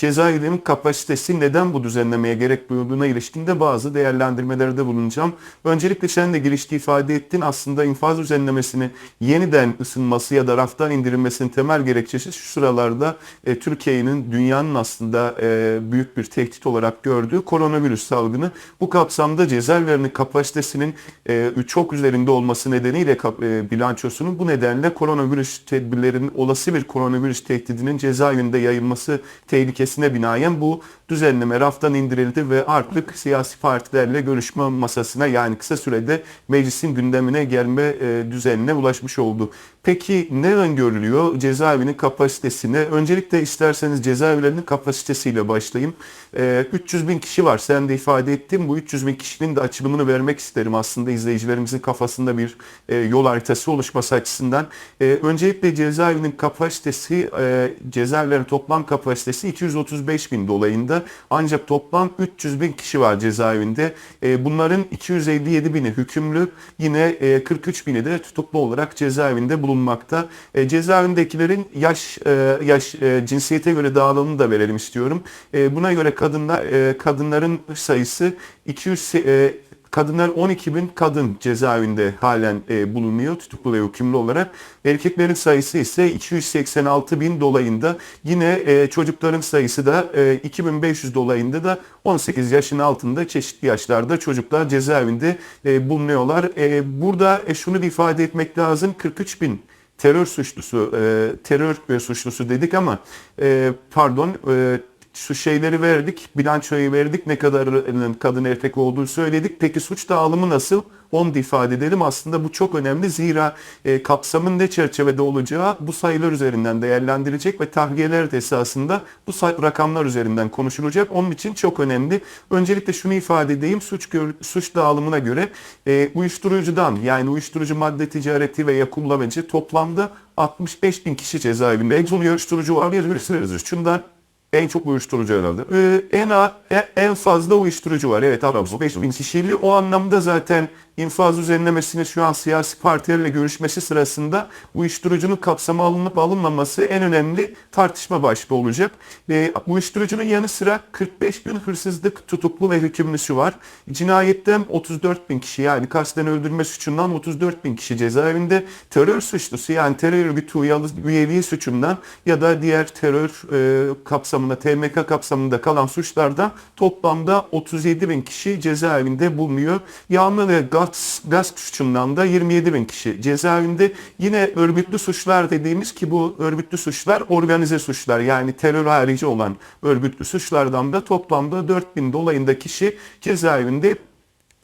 cezaevlerinin kapasitesi neden bu düzenlemeye gerek duyulduğuna ilişkinde bazı değerlendirmelerde bulunacağım. Öncelikle sen de girişte ifade ettin aslında infaz düzenlemesini yeniden ısınması ya da raftan indirilmesinin temel gerekçesi şu sıralarda e, Türkiye'nin dünyanın aslında e, büyük bir tehdit olarak gördüğü koronavirüs salgını. Bu kapsamda cezaevlerinin kapasitesinin e, çok üzerinde olması nedeniyle e, bilançosunun bu nedenle koronavirüs tedbirlerinin olası bir koronavirüs tehdidinin cezaevinde yayılması tehlikesine binaen bu düzenleme raftan indirildi ve artık siyasi partilerle görüşme masasına yani kısa sürede meclisin gündemine gelme e, düzenine ulaşmış oldu. Peki ne öngörülüyor cezaevinin kapasitesine? Öncelikle isterseniz cezaevlerinin kapasitesiyle başlayayım. E, 300 bin kişi var. Sen de ifade ettin. Bu 300 bin kişinin de açılımını vermek isterim aslında izleyicilerimizin kafasında bir e, yol haritası oluşması açısından. E, öncelikle cezaevinin kapasitesi, e, cezaevlerin toplam kapasitesi 235 bin dolayında. Ancak toplam 300 bin kişi var cezaevinde. E, bunların 257 bini hükümlü, yine e, 43 bini de tutuklu olarak cezaevinde bulunmakta. E, cezaevindekilerin yaş e, yaş e, cinsiyete göre dağılımını da verelim istiyorum. E, buna göre kadınlar e, kadınların sayısı 200 e, Kadınlar 12 bin kadın cezaevinde halen e, bulunuyor tutuklu ve hükümlü olarak. Erkeklerin sayısı ise 286 bin dolayında. Yine e, çocukların sayısı da e, 2500 dolayında da 18 yaşın altında çeşitli yaşlarda çocuklar cezaevinde e, bulunuyorlar. E, burada e, şunu da ifade etmek lazım. 43 bin terör suçlusu, e, terör suçlusu dedik ama e, pardon e, şu şeyleri verdik, bilançoyu verdik, ne kadarının kadın erkek olduğunu söyledik. Peki suç dağılımı nasıl? Onu da ifade edelim. Aslında bu çok önemli. Zira e, kapsamın ne çerçevede olacağı bu sayılar üzerinden değerlendirilecek ve tahliyeler de esasında bu rakamlar üzerinden konuşulacak. Onun için çok önemli. Öncelikle şunu ifade edeyim. Suç suç dağılımına göre e, uyuşturucudan yani uyuşturucu madde ticareti ve yakullamacı toplamda 65 bin kişi cezaevinde. Egzon uyuşturucu var bir sürü Şundan en çok uyuşturucu herhalde. Ee, en, en fazla uyuşturucu var. Evet 65 bin kişili. O anlamda zaten infaz düzenlemesini şu an siyasi partilerle görüşmesi sırasında uyuşturucunun kapsama alınıp alınmaması en önemli tartışma başlığı olacak. Ee, uyuşturucunun yanı sıra 45 bin hırsızlık tutuklu ve hükümlüsü var. Cinayetten 34 bin kişi yani kasten öldürme suçundan 34 bin kişi cezaevinde. Terör suçlusu yani terör örgütü üyeli- üyeliği suçundan ya da diğer terör e, kapsamında TMK kapsamında kalan suçlardan toplamda 37 bin kişi cezaevinde bulunuyor. Yağma ve gaz, gaz suçundan da 27 bin kişi cezaevinde. Yine örgütlü suçlar dediğimiz ki bu örgütlü suçlar organize suçlar yani terör harici olan örgütlü suçlardan da toplamda 4 bin dolayında kişi cezaevinde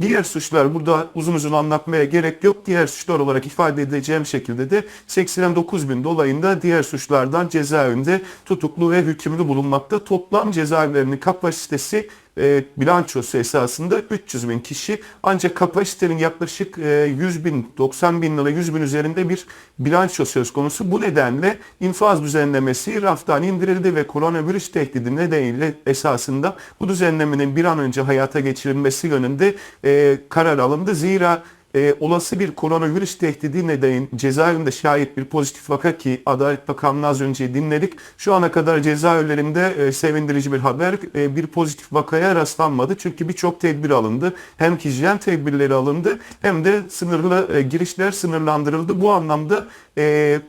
Diğer suçlar burada uzun uzun anlatmaya gerek yok. Diğer suçlar olarak ifade edeceğim şekilde de 89 bin dolayında diğer suçlardan cezaevinde tutuklu ve hükümlü bulunmakta. Toplam cezaevlerinin kapasitesi e, bilançosu esasında 300 bin kişi ancak kapasitenin yaklaşık e, 100 bin 90 bin lira 100 bin üzerinde bir bilanço söz konusu. Bu nedenle infaz düzenlemesi raftan indirildi ve koronavirüs tehdidi nedeniyle esasında bu düzenlemenin bir an önce hayata geçirilmesi yönünde e, karar alındı. Zira e, olası bir koronavirüs tehdidi nedeniyle cezaevinde şayet bir pozitif vaka ki Adalet Bakanlığı az önce dinledik. Şu ana kadar cezaevlerinde e, sevindirici bir haber e, bir pozitif vakaya rastlanmadı. Çünkü birçok tedbir alındı. Hem hijyen tedbirleri alındı hem de sınırlı e, girişler sınırlandırıldı. Bu anlamda e,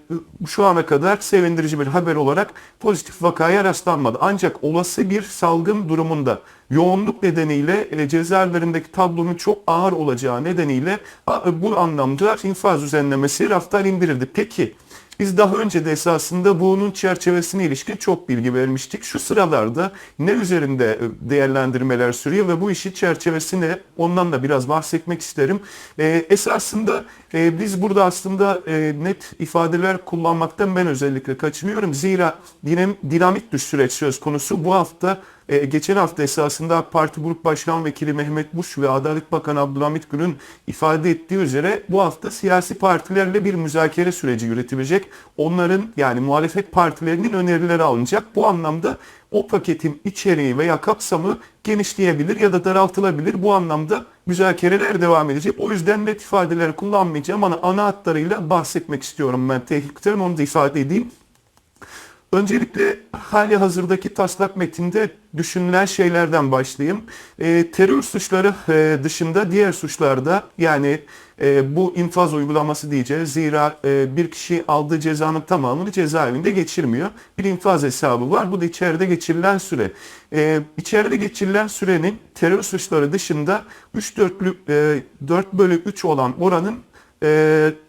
şu ana kadar sevindirici bir haber olarak pozitif vakaya rastlanmadı. Ancak olası bir salgın durumunda yoğunluk nedeniyle e, cezaevlerindeki tablonun çok ağır olacağı nedeniyle a, bu anlamda infaz düzenlemesi raftan indirildi. Peki biz daha önce de esasında bunun çerçevesine ilişkin çok bilgi vermiştik. Şu sıralarda ne üzerinde e, değerlendirmeler sürüyor ve bu işi çerçevesine ondan da biraz bahsetmek isterim. E, esasında e, biz burada aslında e, net ifadeler kullanmaktan ben özellikle kaçınıyorum. Zira dinam, dinamik bir süreç söz konusu. Bu hafta e, geçen hafta esasında AK Parti Grup Başkan Vekili Mehmet Buş ve Adalet Bakanı Abdülhamit Gül'ün ifade ettiği üzere bu hafta siyasi partilerle bir müzakere süreci yürütülecek. Onların yani muhalefet partilerinin önerileri alınacak. Bu anlamda o paketin içeriği veya kapsamı genişleyebilir ya da daraltılabilir. Bu anlamda müzakereler devam edecek. O yüzden net ifadeleri kullanmayacağım ama ana hatlarıyla bahsetmek istiyorum ben tehditten onu da ifade edeyim. Öncelikle hali hazırdaki taslak metinde düşünülen şeylerden başlayayım. E, terör suçları e, dışında diğer suçlarda yani e, bu infaz uygulaması diyeceğiz. Zira e, bir kişi aldığı cezanın tamamını cezaevinde geçirmiyor. Bir infaz hesabı var. Bu da içeride geçirilen süre. E, içeride geçirilen sürenin terör suçları dışında 3 dörtlük e, 4 bölü 3 olan oranın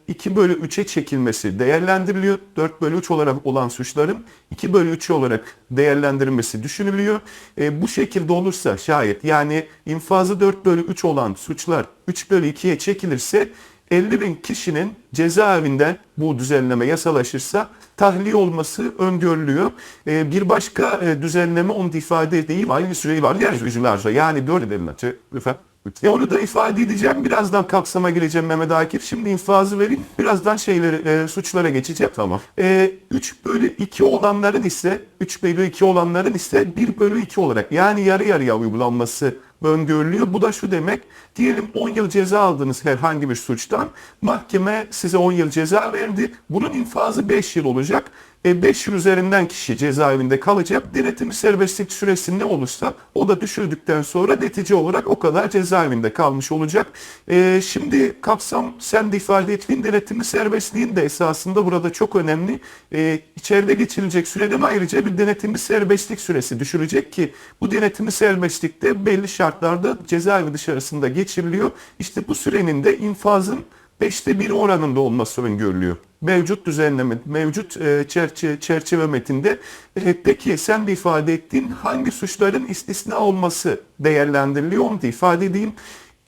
2 bölü 3'e çekilmesi değerlendiriliyor. 4 bölü 3 olarak olan suçların 2 bölü 3 olarak değerlendirilmesi düşünülüyor. E, bu şekilde olursa şayet yani infazı 4 bölü 3 olan suçlar 3 bölü 2'ye çekilirse 50 bin kişinin cezaevinden bu düzenleme yasalaşırsa tahliye olması öngörülüyor. E, bir başka e, düzenleme onu ifade edeyim. Aynı süreyi var suçlarsa yani 4 edelim. Lütfen. Ya onu da ifade edeceğim. Birazdan kapsama gireceğim Mehmet Akif. Şimdi infazı vereyim. Birazdan şeyleri, e, suçlara geçeceğim. Tamam. E, 3 bölü 2 olanların ise 3 bölü 2 olanların ise 1 bölü 2 olarak yani yarı yarıya uygulanması öngörülüyor. Bu da şu demek. Diyelim 10 yıl ceza aldınız herhangi bir suçtan. Mahkeme size 10 yıl ceza verdi. Bunun infazı 5 yıl olacak. E 5 yıl üzerinden kişi cezaevinde kalacak. Denetimi serbestlik süresi ne olursa o da düşürdükten sonra netice olarak o kadar cezaevinde kalmış olacak. E, şimdi kapsam sen de ifade ettiğin denetimi serbestliğin de esasında burada çok önemli. E, içeride geçirilecek süreden ayrıca bir denetimi serbestlik süresi düşürecek ki bu denetimi serbestlikte belli şartlarda cezaevi dışarısında geçiriliyor. İşte bu sürenin de infazın beşte bir oranında olması öngörülüyor. Mevcut düzenleme, mevcut e, çerçe, çerçeve metinde. E, peki sen de ifade ettiğin hangi suçların istisna olması değerlendiriliyor onu da ifade edeyim.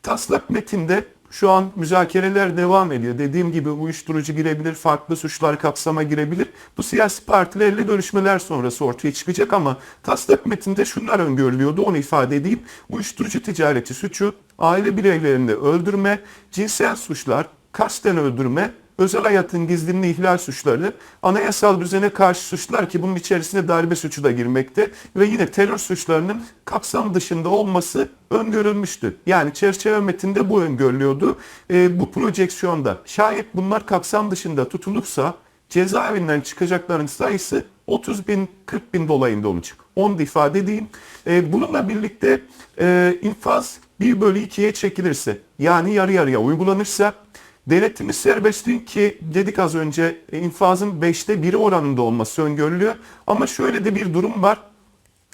Taslak metinde şu an müzakereler devam ediyor. Dediğim gibi uyuşturucu girebilir, farklı suçlar kapsama girebilir. Bu siyasi partilerle görüşmeler sonrası ortaya çıkacak ama taslak metinde şunlar öngörülüyordu onu ifade edeyim. Uyuşturucu ticareti suçu, aile bireylerini öldürme, cinsel suçlar, kasten öldürme, özel hayatın gizliliğini ihlal suçları, anayasal düzene karşı suçlar ki bunun içerisine darbe suçu da girmekte ve yine terör suçlarının kapsam dışında olması öngörülmüştü. Yani çerçeve metinde bu öngörülüyordu. E, bu projeksiyonda şayet bunlar kapsam dışında tutulursa cezaevinden çıkacakların sayısı 30 bin 40 bin dolayında olacak. Onu da ifade edeyim. E, bununla birlikte e, infaz 1 bölü 2'ye çekilirse yani yarı yarıya uygulanırsa Denetimi serbestliğin ki dedik az önce e, infazın 5'te 1'i oranında olması öngörülüyor. Ama şöyle de bir durum var.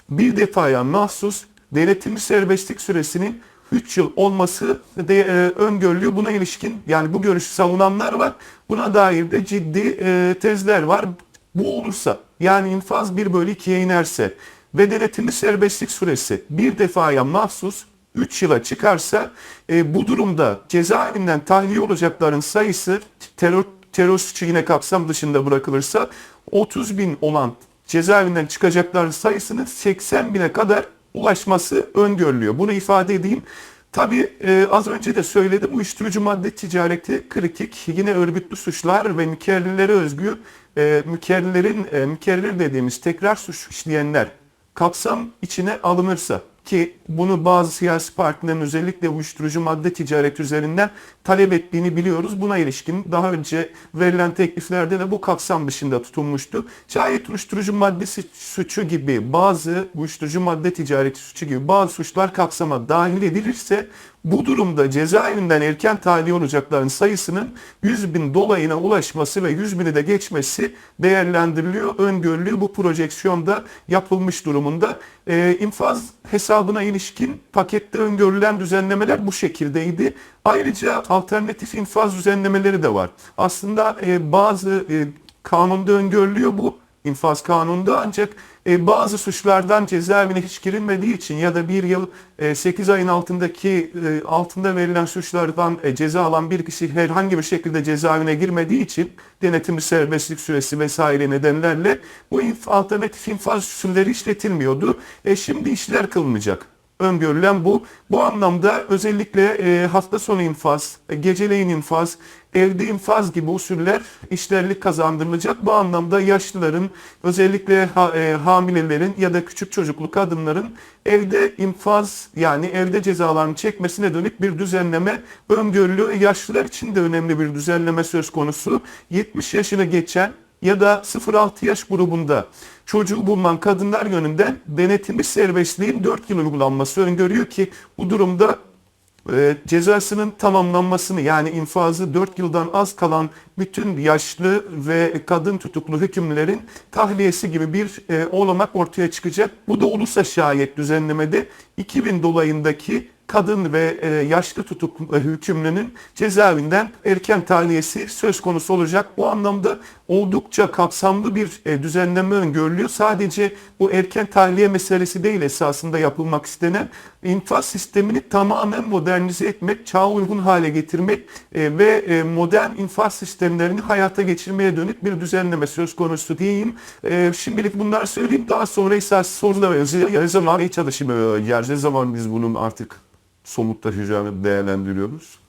Bir defaya mahsus denetimi serbestlik süresinin 3 yıl olması de e, öngörülüyor. Buna ilişkin yani bu görüşü savunanlar var. Buna dair de ciddi e, tezler var. Bu olursa yani infaz 1 bölü 2'ye inerse ve denetimi serbestlik süresi bir defaya mahsus 3 yıla çıkarsa e, bu durumda cezaevinden tahliye olacakların sayısı terör, terör suçu yine kapsam dışında bırakılırsa 30 bin olan cezaevinden çıkacakların sayısının 80 bine kadar ulaşması öngörülüyor. Bunu ifade edeyim. Tabii e, az önce de söyledim uyuşturucu madde ticareti kritik yine örgütlü suçlar ve mükerrirlere özgü e, mükerrillerin e, mükerrir dediğimiz tekrar suç işleyenler kapsam içine alınırsa ki bunu bazı siyasi partilerin özellikle uyuşturucu madde ticareti üzerinden talep ettiğini biliyoruz. Buna ilişkin daha önce verilen tekliflerde de bu kapsam dışında tutulmuştu. Şayet uyuşturucu maddesi suçu gibi bazı uyuşturucu madde ticareti suçu gibi bazı suçlar kapsama dahil edilirse bu durumda cezaevinden erken tahliye olacakların sayısının 100 bin dolayına ulaşması ve 100 bini de geçmesi değerlendiriliyor, öngörülüyor. Bu projeksiyonda yapılmış durumunda. E, infaz hesabına ilişkin pakette öngörülen düzenlemeler bu şekildeydi. Ayrıca alternatif infaz düzenlemeleri de var. Aslında e, bazı e, kanunda öngörülüyor bu infaz kanununda ancak e, bazı suçlardan cezaevine hiç girilmediği için ya da bir yıl e, 8 ayın altındaki e, altında verilen suçlardan e, ceza alan bir kişi herhangi bir şekilde cezaevine girmediği için denetimi serbestlik süresi vesaire nedenlerle bu alternatif infaz usulleri işletilmiyordu. E, şimdi işler kılınacak öngörülen bu. Bu anlamda özellikle e, hafta sonu infaz, e, geceleyin infaz, evde infaz gibi usuller işlerlik kazandırılacak. Bu anlamda yaşlıların, özellikle ha, e, hamilelerin ya da küçük çocuklu kadınların evde infaz yani evde cezalarını çekmesine dönük bir düzenleme öngörülüyor. Yaşlılar için de önemli bir düzenleme söz konusu. 70 yaşını geçen ya da 0-6 yaş grubunda çocuğu bulunan kadınlar yönünden denetimli serbestliğin 4 yıl uygulanması öngörüyor ki bu durumda e, cezasının tamamlanmasını yani infazı 4 yıldan az kalan bütün yaşlı ve kadın tutuklu hükümlülerin tahliyesi gibi bir e, olanak ortaya çıkacak. Bu da olursa şayet düzenlemede 2000 dolayındaki kadın ve e, yaşlı tutuklu e, hükümlünün cezaevinden erken tahliyesi söz konusu olacak. Bu anlamda oldukça kapsamlı bir e, düzenleme öngörülüyor. Sadece bu erken tahliye meselesi değil esasında yapılmak istenen infaz sistemini tamamen modernize etmek, çağa uygun hale getirmek e, ve e, modern infaz sistemlerini hayata geçirmeye dönük bir düzenleme söz konusu diyeyim. E, şimdilik bunları söyleyeyim. Daha sonra esas sorular ne zaman çalışayım yer, ne zaman biz bunun artık somutlaşacağını değerlendiriyoruz.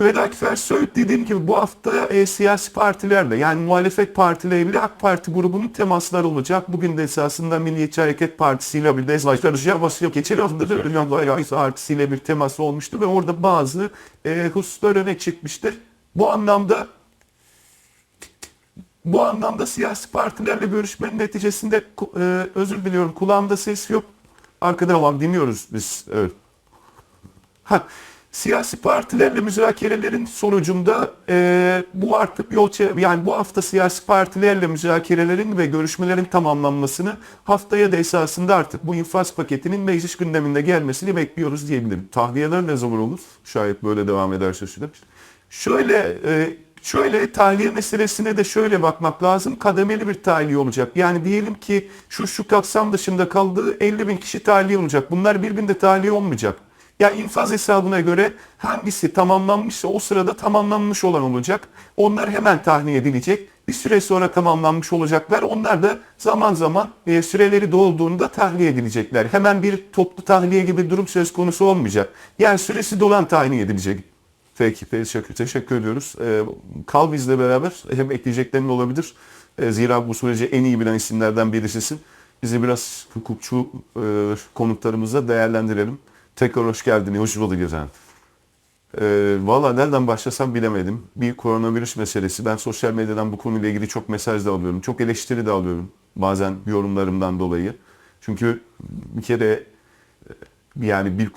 Vedat Fersoy dediğim gibi bu hafta e, siyasi partilerle yani muhalefet partileriyle AK Parti grubunun temasları olacak. Bugün de esasında Milliyetçi Hareket Partisi ile bir deslaştırıcı basıyor. Geçen hafta da Hürriyet Partisi ile bir teması olmuştu ve orada bazı e, hususlar öne çıkmıştır. Bu anlamda bu anlamda siyasi partilerle görüşmenin neticesinde e, özür diliyorum kulağımda ses yok. Arkada olan dinliyoruz biz. Evet. Ha, siyasi partilerle müzakerelerin sonucunda e, bu artık yol yani bu hafta siyasi partilerle müzakerelerin ve görüşmelerin tamamlanmasını haftaya da esasında artık bu infaz paketinin meclis gündeminde gelmesini bekliyoruz diyebilirim. Tahliyeler ne zaman olur? Şayet böyle devam ederse süreç. Şöyle e, Şöyle tahliye meselesine de şöyle bakmak lazım. Kademeli bir tahliye olacak. Yani diyelim ki şu şu kapsam dışında kaldığı 50 bin kişi tahliye olacak. Bunlar bir günde tahliye olmayacak. Ya infaz hesabına göre hangisi tamamlanmışsa o sırada tamamlanmış olan olacak. Onlar hemen tahliye edilecek. Bir süre sonra tamamlanmış olacaklar. Onlar da zaman zaman e, süreleri dolduğunda tahliye edilecekler. Hemen bir toplu tahliye gibi durum söz konusu olmayacak. Yani süresi dolan tahliye edilecek. Peki teşekkür, teşekkür ediyoruz. Ee, kal bizle beraber hem ekleyeceklerin olabilir. Ee, zira bu süreci en iyi bilen isimlerden birisisin. Bizi biraz hukukçu e, konuklarımızla değerlendirelim. Tekrar hoş geldin. Hoş bulduk efendim. Ee, Valla nereden başlasam bilemedim. Bir koronavirüs meselesi. Ben sosyal medyadan bu konuyla ilgili çok mesaj da alıyorum. Çok eleştiri de alıyorum. Bazen yorumlarımdan dolayı. Çünkü bir kere yani bir